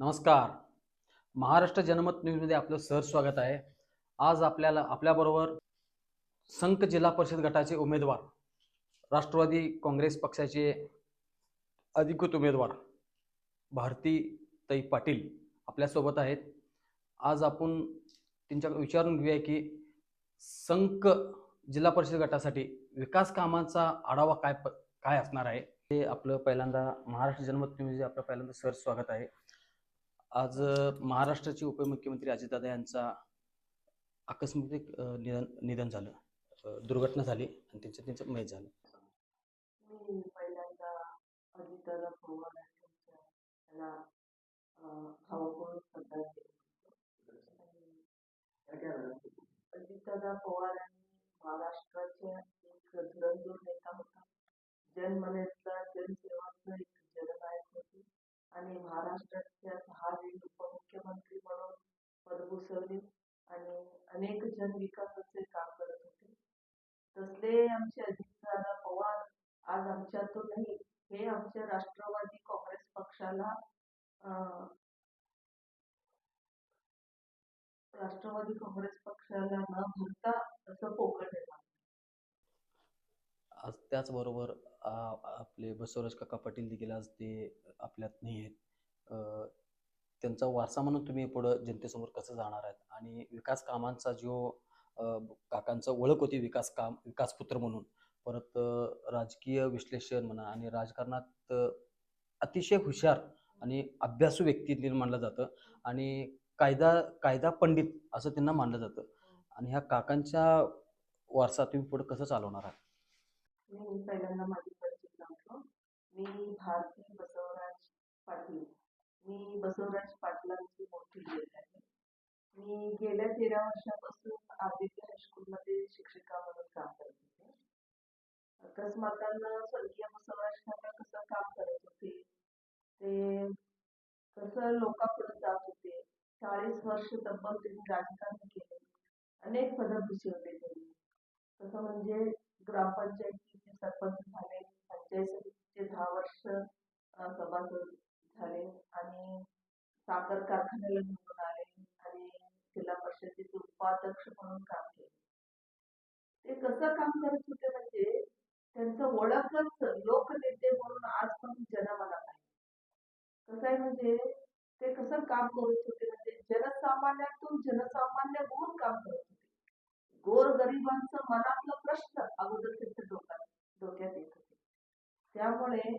नमस्कार. महाराष्ट्र जनमत न्यूजमध्ये आपलं सर स्वागत आहे. आज आपल्याला आपल्याबरोबर संक जिल्हा परिषद गटाचे उमेदवार राष्ट्रवादी काँग्रेस पक्षाचे अधिकृत उमेदवार भारती ताई पाटील आपल्यासोबत आहेत. आज आपण त्यांच्याकडे विचारून घेऊया की संक जिल्हा परिषद गटासाठी विकास कामांचा आढावा काय प- काय असणार आहे? हे आपलं पहिल्यांदा महाराष्ट्र जनमत न्यूज आपलं पहिल्यांदा सर स्वागत आहे. आज महाराष्ट्राचे उपमुख्यमंत्री अजितदादा यांचा आकस्मिक निधन निधन झालं. दुर्घटना झाली आणि त्यांचं त्यांचं मय झालं. मी पहिल्यांदा अजितदादा पवार यांच्या भावपूर्ण श्रद्धांजली अजितदादा पवार यांनी महाराष्ट्राच्या एक धुरंधर नेता होता. जनमनेतला जनसेवाचं एक जननायक आणि महाराष्ट्राच्या सहा वेळी उपमुख्यमंत्री म्हणून पदभूषवले आणि अनेक जनविकासाचे काम करत होते. तसले आमचे अजितदादा पवार आज आमच्यातून नाही हे आमच्या राष्ट्रवादी काँग्रेस पक्षाला राष्ट्रवादी काँग्रेस पक्षाला न भरता असं पोकळ निर्माण त्याचबरोबर आपले बसवराज काका पाटील देखील आज ते आपल्यात नाही आहेत. त्यांचा वारसा म्हणून तुम्ही पुढं जनतेसमोर कसं जाणार आहेत? आणि विकास कामांचा जो काकांचा ओळख होती विकास काम विकासपुत्र म्हणून परत राजकीय विश्लेषण म्हणा आणि राजकारणात अतिशय हुशार आणि अभ्यासू व्यक्ती मानलं जातं आणि कायदा कायदा पंडित असं त्यांना मानलं जातं. आणि ह्या काकांच्या वारसा तुम्ही पुढे कसं चालवणार आहात? पहिल्यांदा माझी मी भारती बसवराज पाटील. मी बसवराज पाटलांची मोठी लेक आहे. मी गेल्या तेरा वर्षापासून आदित्य हायस्कूलमध्ये शिक्षिका म्हणून काम करत होते. अकस्मातांना स्वर्गीय बसवराज काका कसं काम करत होते? ते कसं लोकांपुढे जात होते? चाळीस वर्ष तब्बल त्यांनी राजकारण केले. अनेक पदं भूषवले त्यांनी. तसं म्हणजे ग्रामपंचायत म्हणून काम केलं. ते कसं काम करत होते म्हणजे त्यांचं ओळखच लोकनेते म्हणून आज पण जनमनात आहे कसं आहे म्हणजे ते कसं काम करत होते म्हणजे जनसामान्यातून जनसामान्य होऊन काम करत होते. गोरगरिबांचं मनातलं प्रश्न अगोदर त्यांच्या डोक्यात डोक्यात येत होते. त्यामुळे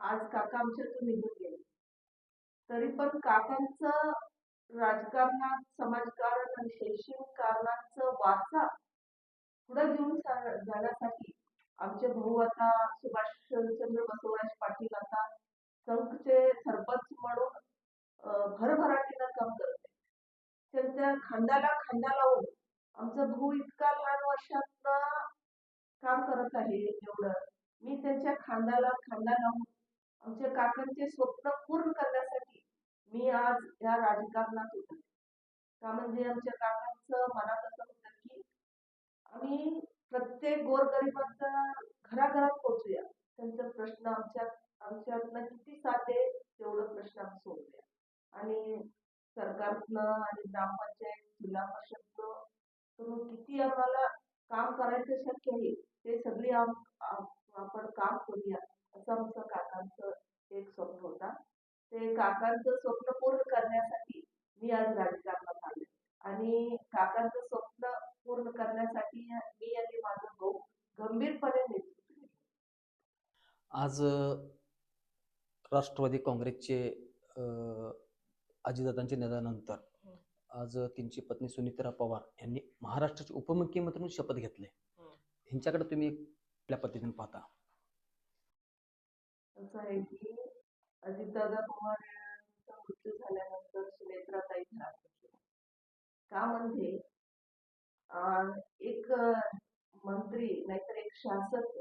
आज काका आमच्यातून निघून गेले. तरी पण काकांचं राजकारणात समाजकारण आणि शैक्षणिक कारणाचं वाचा पुढे घेऊन जाण्यासाठी आमचे भाऊ आता सुभाषचंद्र बसवराज पाटील आता संघचे सरपंच म्हणून भरभराटीनं काम करते त्यांच्या खांद्याला खांदा लावून आमचा भाऊ इतका लहान वर्षात काम करत आहे एवढं. मी त्यांच्या खांद्याला खांदा लावून आमच्या काकांचे स्वप्न पूर्ण करण्यासाठी मी आज या राजकारणात होतो. का म्हणजे आमच्या काकांचं मनात असं होतं की आम्ही प्रत्येक गोरगरिबाच्या घराघरात पोहोचूया. त्यांचा प्रश्न आमच्या आमच्यातनं किती साधे तेवढं प्रश्न आम्ही सोडूया. आणि सरकारनं आणि ग्रामपंचायत जिल्हा परिषदनं करून किती आम्हाला काम करायचं शक्य आहे ते सगळे आम आप- आपण काम करूया असं आमचं काकांचं एक स्वप्न होता ते काकांचं स्वप्न पूर्ण करण्यासाठी मी आज राजकारणात आले आणि काकांचं स्वप्न पूर्ण करण्यासाठी मी आणि माझा भाऊ गंभीरपणे नेतृत्व. आज राष्ट्रवादी काँग्रेसचे अजितदादांच्या निधनानंतर. आज त्यांची पत्नी सुनीत्रा पवार यांनी महाराष्ट्राचे उपमुख्यमंत्री म्हणून शपथ घेतले. ह्यांच्याकडे तुम्ही कुठल्या पद्धतीने पाहता असं आहे की अजितदादा पवार मृत्यू झाल्यानंतर सुनेत्राताई घरात बसल्या. का म्हणजे अं, एक मंत्री नाहीतर एक शासक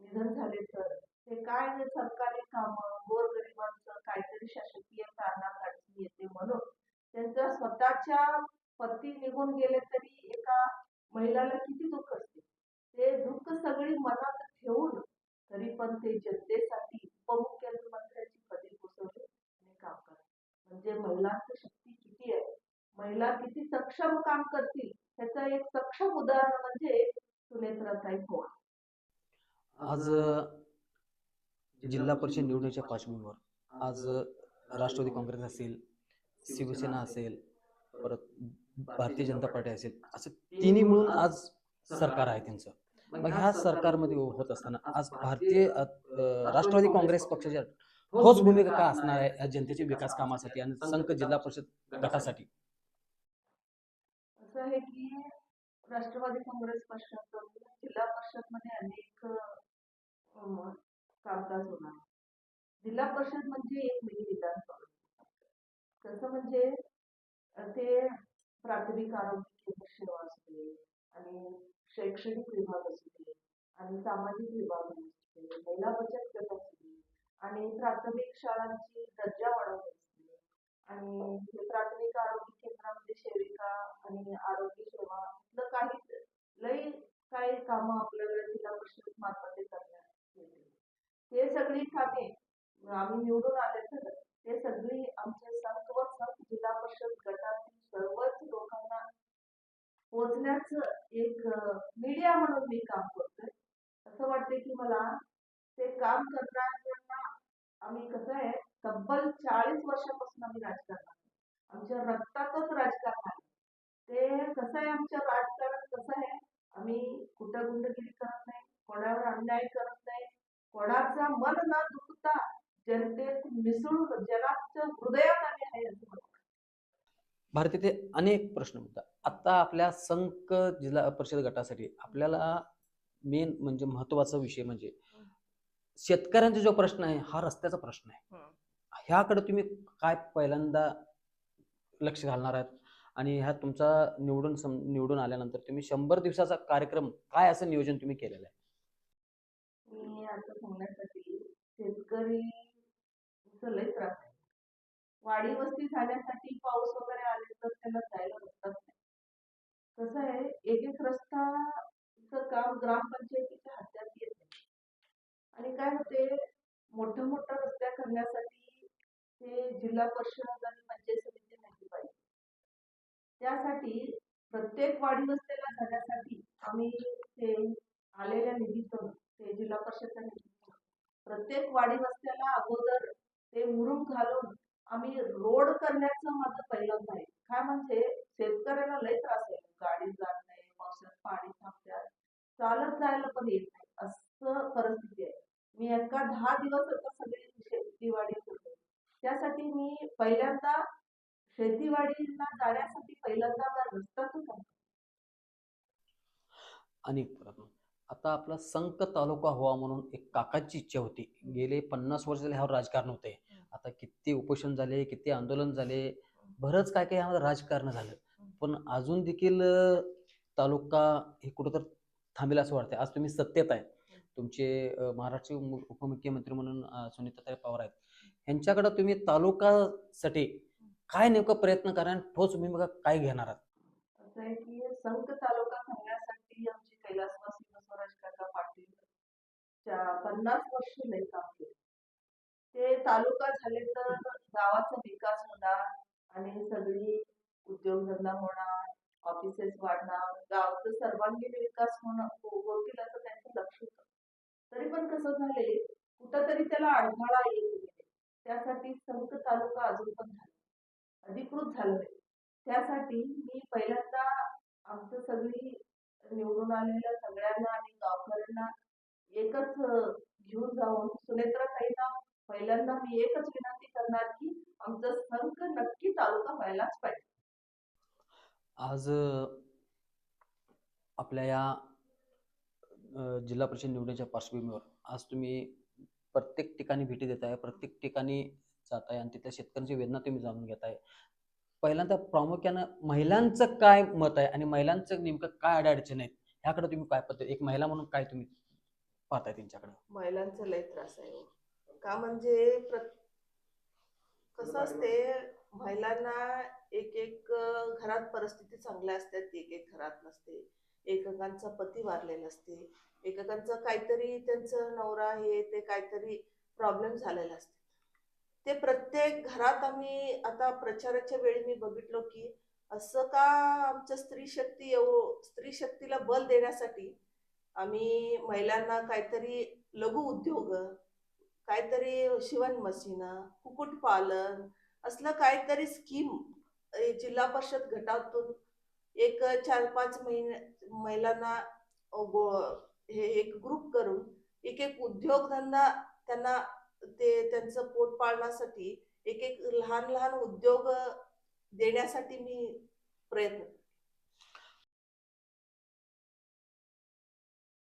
निधन झाले तर ते काय सरकारी काम गोरगरिबांचं काहीतरी शासकीय कारणात अडचण येते म्हणून त्यांच्या स्वतःच्या पती निघून गेले तरी एका महिलाला किती दुःख असते ते दुःख सगळी मनात ठेवून तरी पण ते जनतेसाठी उपमुख्यमंत्र्याची पदवी भूषवले आणि काम करत म्हणजे महिलांची शक्ती किती आहे महिला किती सक्षम काम करतील त्याचं एक सक्षम उदाहरण म्हणजे सुनेत्राताई पवार आज जिल्हा परिषद निवडणुकीच्या पार्श्वभूमीवर आज राष्ट्रवादी काँग्रेस असेल शिवसेना असेल परत भारतीय जनता पार्टी असेल असं तिन्ही मिळून आज सरकार आहे त्यांचं. मग ह्या सरकारमध्ये होत असताना आज भारतीय राष्ट्रवादी काँग्रेस पक्षाच्या ठोस भूमिका काय असणार आहे या जनतेच्या विकास कामासाठी आणि संघ जिल्हा परिषद गटासाठी. असं आहे की राष्ट्रवादी काँग्रेस पक्षाचं जिल्हा परिषदमध्ये अनेक कामकाज होणार. जिल्हा परिषद म्हणजे एक मिनी विधानसभा कसं म्हणजे ते प्राथमिक आरोग्य केंद्र सेवा असू दे आणि शैक्षणिक विभाग असू दे आणि सामाजिक विभाग असू दे महिला बचत गट असू आणि प्राथमिक शाळांची दर्जा वाढवणे आणि प्राथमिक आरोग्य केंद्रामध्ये सेविका आणि आरोग्य सेवा इथलं काही लई काही कामं आपल्याला जिल्हा परिषद मार्फत करण्यात हे सगळी कामे आम्ही निवडून आले तर ते सगळी आमचे संत व संत जिल्हा परिषद गटातील सर्वच लोकांना पोहोचण्याचं एक मीडिया म्हणून मी काम करतोय. असं वाटते की मला ते काम करणार आम्ही कसं आहे तब्बल चाळीस वर्षापासून आम्ही राजकारणात आमच्या रक्तातच राजकारण आहे. ते कसं आहे आमच्या राजकारण कसं आहे आम्ही कुठं गुंडगिरी करत नाही कोणावर अन्याय करत नाही कोणाचा मन न दुखता जनतेत मिसळून जनाच्या हृदयात आले आहे असं भारतीय अनेक प्रश्न होता आता आपल्या संक जिल्हा परिषद गटासाठी आपल्याला मेन म्हणजे महत्त्वाचा विषय म्हणजे शेतकऱ्यांचा जो प्रश्न आहे हा रस्त्याचा प्रश्न आहे. ह्याकडे तुम्ही काय पहिल्यांदा लक्ष घालणार आहात? आणि ह्या तुमचा निवडून सम- निवडून आल्यानंतर तुम्ही शंभर दिवसाचा कार्यक्रम काय असं नियोजन तुम्ही केलेलं आहे? मी असं सांगण्यासाठी शेतकरी लय त्रास आहे. वाडी वस्ती झाल्यासाठी पाऊस वगैरे आले तर त्याला जायला नाही. कसं आहे एक एक रस्ताचं काम ग्रामपंचायतीच्या प्रत्येक जाण्यासाठी आम्ही ते आलेल्या निधीतून ते जिल्हा परिषदच्या निधीतून प्रत्येक वाडी वस्त्याला अगोदर ते मुरुम घालून आम्ही रोड करण्याचं माझं पहिलं आहे काय म्हणजे शेतकऱ्याला लय त्रास आहे. गाडी जात नाही पावसात पाणी थांबतात. चालत जायला पण येत नाही. असं परिस्थिती आहे. मी एका दहा दिवस आता सगळी शेतीवाडी करतो. त्यासाठी मी पहिल्यांदा शेतीवाडीला जाण्यासाठी पहिल्यांदा मला रस्ताच आहे आणि परत आता आपला संक तालुका व्हावा म्हणून एक काकाची इच्छा होती. गेले पन्नास वर्ष झाले ह्यावर राजकारण होते आता किती उपोषण झाले किती आंदोलन झाले बरंच काय काय ह्यावर राजकारण झालं. पण अजून देखील तालुका हे कुठंतर थांबेल असं वाटतंय. आज तुम्ही सत्तेत आहे. तुमचे महाराष्ट्र उपमुख्यमंत्री म्हणून सुनीता सुनीताताई पवार आहेत. यांच्याकडे तुम्ही तालुकासाठी काय नेमकं प्रयत्न करा आणि ठोस भूमिका काय घेणार आहात? असं आहे की संत तालुका पन्नास वर्ष नाही काम केले ते तालुका झाले तर गावाचा विकास होणार आणि सगळी उद्योगधंदा होणार ऑफिसेस वाढणार गावचा सर्वांगीण विकास होणार हो- होतील असं त्यांचं लक्ष होतं. तरी पण कसं झाले कुठंतरी त्याला अडथळा येत गेले. त्यासाठी संत तालुका अजून पण झाला. अधिकृत झालं नाही. त्यासाठी मी पहिल्यांदा आमचं सगळी निवडून आलेल्या सगळ्यांना आणि गावकऱ्यांना एकच घेऊन जाऊन सुनेत्राताईंना पहिल्यांदा मी एकच विनंती करणार की आमचा संघ नक्की तालुका व्हायलाच पाहिजे. आज आपल्या या जिल्हा परिषद निवडणुकीच्या पार्श्वभूमीवर आज तुम्ही प्रत्येक ठिकाणी भेटी देत आहे प्रत्येक ठिकाणी जात आहे आणि तिथल्या शेतकऱ्यांची वेदना तुम्ही जाणून घेत आहे. पहिल्यांदा प्रामुख्यानं महिलांचं काय मत आहे आणि महिलांचं नेमकं काय अडचण आहेत? ह्याकडे तुम्ही काय पद्धत एक महिला म्हणून काय तुम्ही पाहताय त्यांच्याकडे. महिलांचा लय त्रास आहे हो. का म्हणजे प्र- कसं असते महिलांना एक एक घरात परिस्थिती चांगल्या असतात एक एक घरात नसते. एकेकांचा पती वारलेला असते. एकेकांचं काहीतरी त्यांचं नवरा हे ते काहीतरी प्रॉब्लेम झालेला असते. ते प्रत्येक घरात आम्ही आता प्रचाराच्या वेळी मी बघितलो की असं का आमच्या स्त्री शक्ती एव स्त्री शक्तीला बल देण्यासाठी आम्ही महिलांना काहीतरी लघु उद्योग काहीतरी शिवण मशीन कुक्कुटपालन असलं काहीतरी स्कीम जिल्हा परिषद गटातून एक चार पाच महिने महिलांना गो- हे एक ग्रुप करून एक एक उद्योगधंदा त्यांना ते त्यांचं पोट पाळण्यासाठी एक एक लहान लहान उद्योग देण्यासाठी मी प्रयत्न